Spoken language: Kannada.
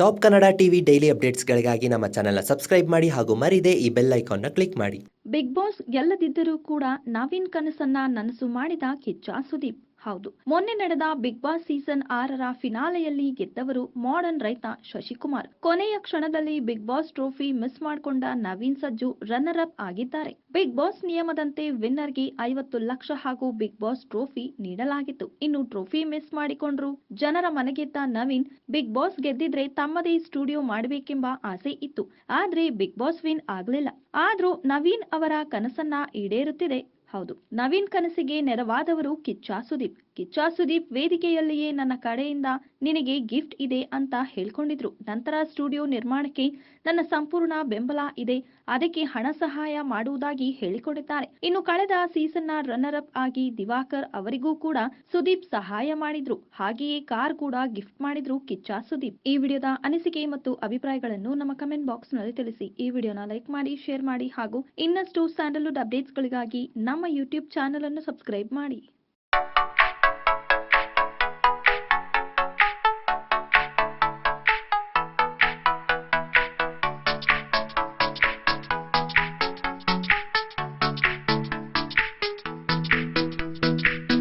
ಟಾಪ್ ಕನ್ನಡ ಟಿವಿ ಡೈಲಿ ಅಪ್ಡೇಟ್ಸ್ಗಳಿಗಾಗಿ ನಮ್ಮ ಚಾನೆಲ್ನ ಸಬ್ಸ್ಕ್ರೈಬ್ ಮಾಡಿ ಹಾಗೂ ಮರಿದೇ ಈ ಬೆಲ್ ಐಕಾನ್ನ ಕ್ಲಿಕ್ ಮಾಡಿ. ಬಿಗ್ ಬಾಸ್ ಗೆಲ್ಲದಿದ್ದರೂ ಕೂಡ ನವೀನ್ ಕನಸನ್ನ ನನಸು ಮಾಡಿದ ಕಿಚ್ಚ ಸುದೀಪ್. ಹೌದು. ಮೊನ್ನೆ ನಡೆದ ಬಿಗ್ ಬಾಸ್ ಸೀಸನ್ ಆರರ ಫಿನಾಲೆಯಲ್ಲಿ ಗೆದ್ದವರು ಮಾಡರ್ನ್ ರೈತ ಶಶಿಕುಮಾರ್. ಕೊನೆಯ ಕ್ಷಣದಲ್ಲಿ ಬಿಗ್ ಬಾಸ್ ಟ್ರೋಫಿ ಮಿಸ್ ಮಾಡಿಕೊಂಡ ನವೀನ್ ಸಜ್ಜು ರನ್ನರ್ ಅಪ್ ಆಗಿದ್ದಾರೆ. ಬಿಗ್ ಬಾಸ್ ನಿಯಮದಂತೆ ವಿನ್ನರ್ಗೆ ಐವತ್ತು ಲಕ್ಷ ಹಾಗೂ ಬಿಗ್ ಬಾಸ್ ಟ್ರೋಫಿ ನೀಡಲಾಗಿತ್ತು. ಇನ್ನು ಟ್ರೋಫಿ ಮಿಸ್ ಮಾಡಿಕೊಂಡ್ರು ಜನರ ಮನೆಗೆದ್ದ ನವೀನ್ ಬಿಗ್ ಬಾಸ್ ಗೆದ್ದಿದ್ರೆ ತಮ್ಮದೇ ಸ್ಟುಡಿಯೋ ಮಾಡಬೇಕೆಂಬ ಆಸೆ ಇತ್ತು. ಆದ್ರೆ ಬಿಗ್ ಬಾಸ್ ವಿನ್ ಆಗ್ಲಿಲ್ಲ. ಆದ್ರೂ ನವೀನ್ ಅವರ ಕನಸನ್ನ ಈಡೇರುತ್ತಿದೆ. ಹೌದು. ನವೀನ್ ಕನಸಿಗೆ ನೆರವಾದವರು ಕಿಚ್ಚ ಸುದೀಪ್ ಕಿಚ್ಚ ಸುದೀಪ್ ವೇದಿಕೆಯಲ್ಲಿಯೇ ನನ್ನ ಕಡೆಯಿಂದ ನಿನಗೆ ಗಿಫ್ಟ್ ಇದೆ ಅಂತ ಹೇಳ್ಕೊಂಡಿದ್ರು. ನಂತರ ಸ್ಟುಡಿಯೋ ನಿರ್ಮಾಣಕ್ಕೆ ನನ್ನ ಸಂಪೂರ್ಣ ಬೆಂಬಲ ಇದೆ. ಅದಕ್ಕೆ ಹಣ ಸಹಾಯ ಮಾಡುವುದಾಗಿ ಹೇಳಿಕೊಂಡಿದ್ದಾರೆ ಇನ್ನು ಕಳೆದ ಸೀಸನ್ನ ರನ್ನರ್ ಅಪ್ ಆಗಿ ದಿವಾಕರ್ ಅವರಿಗೂ ಕೂಡ ಸುದೀಪ್ ಸಹಾಯ ಮಾಡಿದ್ರು. ಹಾಗೆಯೇ ಕಾರ್ ಕೂಡ ಗಿಫ್ಟ್ ಮಾಡಿದ್ರು ಕಿಚ್ಚ ಸುದೀಪ್ ಈ ವಿಡಿಯೋದ ಅನಿಸಿಕೆ ಮತ್ತು ಅಭಿಪ್ರಾಯಗಳನ್ನು ನಮ್ಮ ಕಮೆಂಟ್ ಬಾಕ್ಸ್ನಲ್ಲಿ ತಿಳಿಸಿ. ಈ ವಿಡಿಯೋನ ಲೈಕ್ ಮಾಡಿ, ಶೇರ್ ಮಾಡಿ ಹಾಗೂ ಇನ್ನಷ್ಟು ಸ್ಯಾಂಡಲ್ವುಡ್ ಅಪ್ಡೇಟ್ಸ್ಗಳಿಗಾಗಿ ನಮ್ಮ ಯೂಟ್ಯೂಬ್ ಚಾನಲನ್ನು ಸಬ್ಸ್ಕ್ರೈಬ್ ಮಾಡಿ.